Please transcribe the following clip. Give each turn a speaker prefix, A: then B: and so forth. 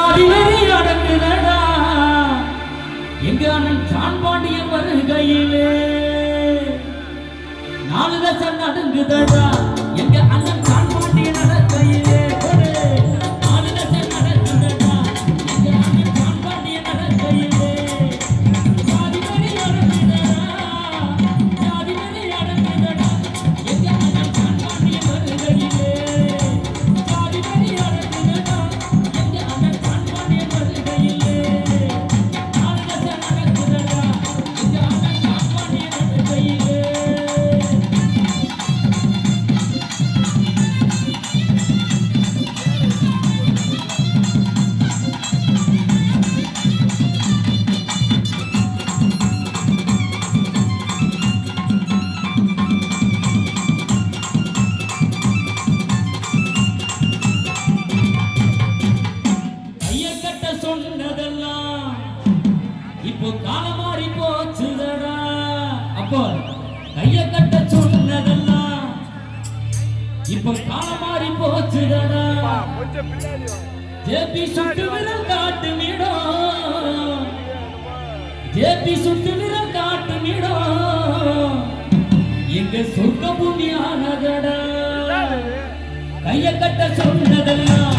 A: ஜாதி வெறி அடங்குதடா. எங்க அண்ணன் ஜான் பாண்டியன் வருகையிலே. நாலு லட்சம் நடுங்குதடா. சொன்னதெல்லாம் இப்போ காலம் மாறி போச்சுதடா அப்போ கைய கட்ட சொன்னதெல்லாம் இப்போ காலம் மாறி போச்சுதடா ஜேபி சுட்டு விரல் காட்டு மீடம் ஜேபி சுட்டு விரல் காட்டு மீடம் எங்க சொர்க்க பூமியானதடா. கைய கட்ட சொன்னதெல்லாம்